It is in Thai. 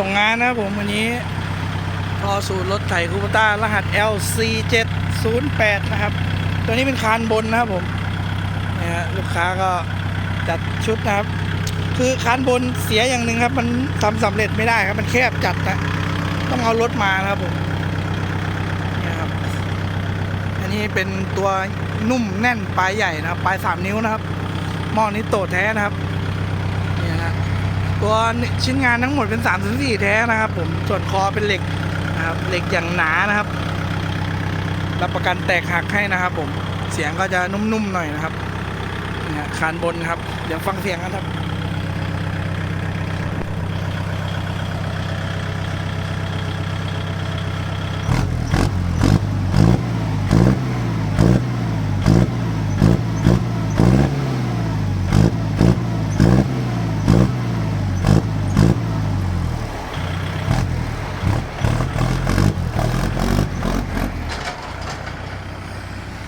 ส่งงานนะครับผมวันนี้พอสูตรรถไถคูปต้ารหัส LC708 นะครับ ตัวนี้เป็นคานบนนะครับผมเนี่ยฮะลูกค้าก็จัดชุดนะครับ คือคานบนเสียอย่างหนึ่งครับ มันทำสำเร็จไม่ได้ครับ มันแคบจัดนะต้องเอารถมานะครับผมเนี่ยครับ อันนี้เป็นตัวนุ่มแน่นปลายใหญ่นะครับ ปลายสามนิ้วนะครับหม้อนี้โตแท้นะครับ ตัวชิ้นงานทั้งหมดเป็น3ามถึงสี่แท้นะครับผมส่วนคอเป็นเหล็กนะครับเหล็กอย่างหนานะครับ รับประกันแตกหักให้นะครับ ผมเสียงก็จะนุ่มๆหน่อยนะครับเนี่ยคานบนครับ เดี๋ยวฟังเสียงกันครับ